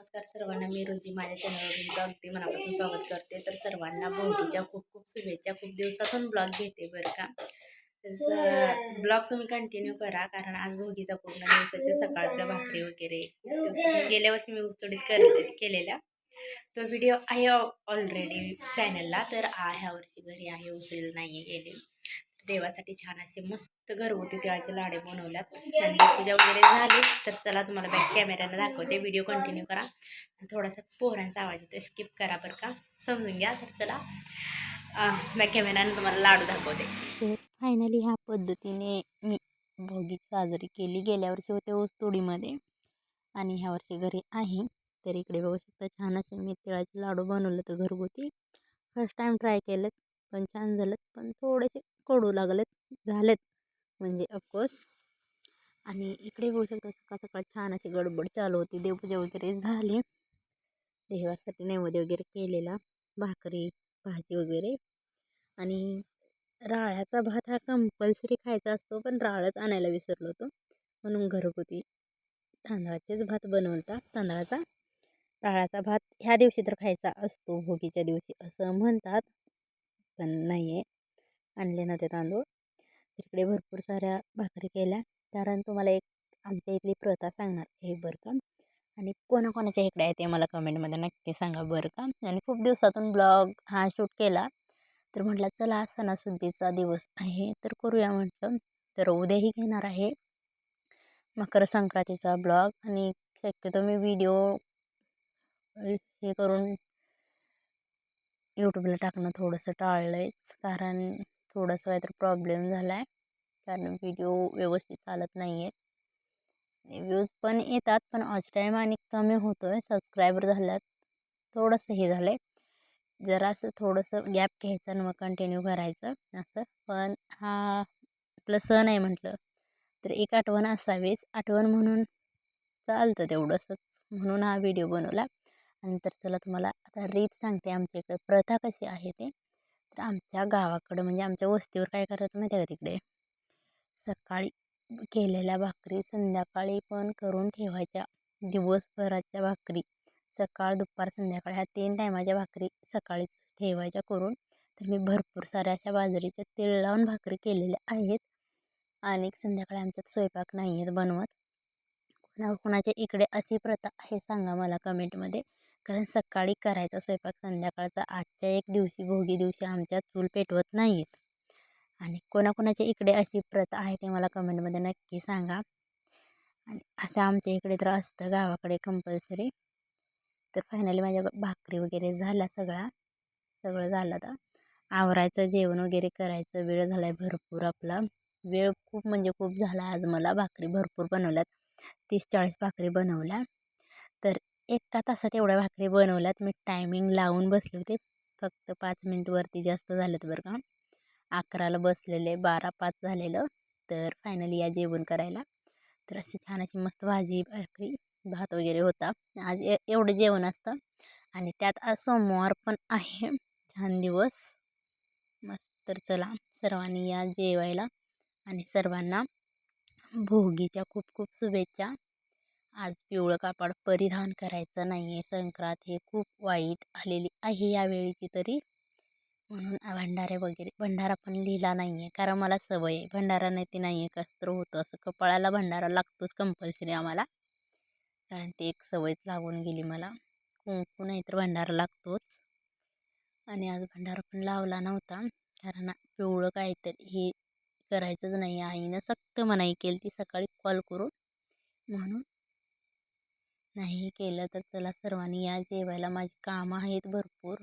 नमस्कार सर्वांना मी रोजी माझ्या चॅनलवरून तुमचं अगदी मनापासून स्वागत करते. तर सर्वांना भोगीच्या खूप खूप शुभेच्छा खूप दिवसातून ब्लॉग घेते बरं का. तर ब्लॉग तुम्ही कंटिन्यू करा कारण आज भोगीचा पूर्ण दिवसाच्या सकाळचा भाकरी वगैरे गेल्या वर्षी मी उस्तुडीत कर केलेल्या. तो व्हिडिओ आहे ऑलरेडी चॅनलला तर आ ह्या वर्षी घरी आहे उचल नाही आहे गेले देवासाठी छान असे मस्त घरगुती तिळाचे लाडे बनवल्यात. आणि पूजा वगैरे झाली तर चला तुम्हाला बॅक कॅमेऱ्यानं दाखवते. व्हिडिओ कंटिन्यू करा. आणि थोडासा पोहरांचा आवाज येतो स्किप करा बरं का. समजून घ्या. तर चला बॅक कॅमेऱ्यानं तुम्हाला लाडू दाखवते. तर फायनली ह्या पद्धतीने मी भोगी साजरी केली. गेल्या वर्षी होते ऊसतोडीमध्ये आणि ह्या वर्षी घरी आहे. तर इकडे बघू शकता छान असे मी तिळाचे लाडू बनवलं तर घरगुती. फर्स्ट टाईम ट्राय केलं पण छान झालं पण थोडेसे कडू लागलेत. झालेत. म्हणजे अफकोर्स आणि इकडे होऊ शकतं सकाळ सकाळ छान अशी गडबड चालू होती. देवपूजा वगैरे झाली. देवासाठी नैवेद्य वगैरे केलेला. भाकरी भाजी वगैरे. आणि राळ्याचा भात हा कंपल्सरी खायचा असतो पण राळच आणायला विसरलो होतो. म्हणून घरगुती तांदळाचेच भात बनवता तांदळाचा राळाचा भात ह्या दिवशी तर खायचा असतो. भोगीच्या दिवशी असं म्हणतात. पण नाही आहे आणले नव्हते तांदूळ. तिकडे भरपूर साऱ्या भाकरी केल्या. कारण तुम्हाला एक आमच्या इथली प्रथा सांगणार हे बरं का. आणि कोणाकोणाच्या इकडे आहे ते मला कमेंटमध्ये नक्की सांगा बरं का. आणि खूप दिवसातून ब्लॉग हा शूट केला. तर म्हटलं चला सणासुद्दीचा दिवस आहे. तर करूया म्हटलं. तर उद्याही घेणार आहे. मकर संक्रांतीचा ब्लॉग. आणि शक्यतो मी व्हिडिओ हे करून यूट्यूबला टाकणं थोडंसं टाळलं आहेच कारण थोडंसं काहीतरी प्रॉब्लेम झाला आहे कारण व्हिडिओ व्यवस्थित चालत नाही आहेत व्ह्यूज पण येतात पण ऑच टाईम आणि कमी होतो आहे सबस्क्रायबर झाल्यात. थोडंसं हे झालं आहे जरासं थोडंसं गॅप घ्यायचं आणि मग कंटिन्यू करायचं. असं. पण हा आपलं सण आहे म्हटलं तर एक आठवण असावीच. आठवण म्हणून चालतं तेवढंसंच. म्हणून हा व्हिडिओ बनवला. आणि तर चला तुम्हाला आता रीत सांगते आमच्या इकडे प्रथा कशी आहे ते. आमच्या गावाकडं म्हणजे आमच्या वस्तीवर काय करतात माहिती आहे का तिकडे? सकाळी केलेल्या भाकरी संध्याकाळी पण करून ठेवायच्या. दिवसभराच्या भाकरी. सकाळ दुपार संध्याकाळ ह्या तीन टायमाच्या भाकरी सकाळीच ठेवायच्या करून. तर मी भरपूर साऱ्या अशा बाजरीच्या तेल लावून भाकरी केलेल्या आहेत. आणि संध्याकाळी आमच्यात स्वयंपाक नाही आहेत बनवत. कोणा कोणाच्या इकडे अशी प्रथा आहे सांगा मला कमेंटमध्ये. कारण सकाळी करायचा स्वयंपाक संध्याकाळचा आजच्या एक दिवशी भोगी दिवशी आमच्या चूल पेटवत नाहीत. आणि कोणाकोणाच्या इकडे अशी प्रथा आहे ते मला कमेंटमध्ये नक्की सांगा. आणि असं आमच्या इकडे तर असतं गावाकडे कंपल्सरी तर फायनली माझ्या भाकरी वगैरे झाला सगळा सगळं झालं तर आवरायचं जेवण वगैरे करायचं. वेळ झाला आहे भरपूर आपला. वेळ खूप म्हणजे खूप झाला आज मला. भाकरी भरपूर बनवल्यात. तीस चाळीस भाकरी बनवल्या. तर एका तासात एवढ्या भाकरी बनवल्यात. मी टायमिंग लावून बसले होते. फक्त पाच मिनटवरती जास्त झालं बरं का. अकराला बसलेले बारा पाच झालेलं. तर फायनली या जेवण करायला. तर अशी छान अशी मस्त भाजी भाकरी भात वगैरे होता. आज ए एवढं जेवण असतं. आणि त्यात आज सोमवार पण आहे. छान दिवस. मस्त. तर चला सर्वांनी या जेवायला. आणि सर्वांना भोगीच्या खूप खूप शुभेच्छा. आज पिवळं कापड परिधान करायचं नाही आहे संक्रांत हे खूप वाईट आलेली आहे यावेळीची तरी. म्हणून भंडारे वगैरे भंडारा पण लिहिला नाही आहे कारण मला सवय आहे. भंडारा नाही ते नाही आहे कसं तर होतं. असं कपाळाला भंडारा लागतोच कंपल्सरी आम्हाला. कारण ते एक सवयच लागून गेली मला. कुंकू नाही तर भंडारा लागतोच. आणि आज भंडारा पण लावला नव्हता. कारण पिवळं काहीतरी हे करायचंच नाही. आईनं सक्त मनाई केली ती सकाळी कॉल करून. म्हणून नाही केलं तर चला सर्वांनी या जेवायला. माझी कामं आहेत भरपूर.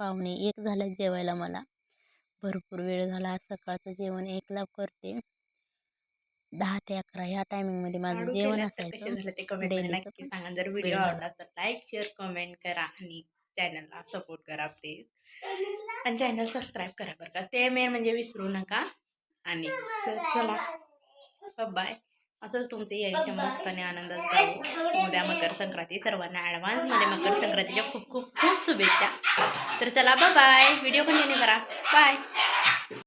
पाहुणे एक झालं जेवायला मला. भरपूर वेळ झाला. आज सकाळचं जेवण एकला करते. दहा ते अकरा ह्या टायमिंगमध्ये माझं जेवण असायचं. झालं ते कमेंट daily चं नक्की सांगा. जर व्हिडिओ. आवडला तर लाईक शेअर कमेंट करा आणि चॅनलला सपोर्ट करा प्लीज आणि चॅनल सबस्क्राईब करा बरं का. ते मेन म्हणजे विसरू नका. आणि चला. बाय असंच तुमचं हे आयुष्य मस्त आणि आनंदात जाऊ मकर संक्रांती सर्वांना ॲडव्हान्समध्ये मकर संक्रांतीच्या खूप खूप खूप शुभेच्छा. तर चला बाय व्हिडिओ कंटिन्यू करा. बाय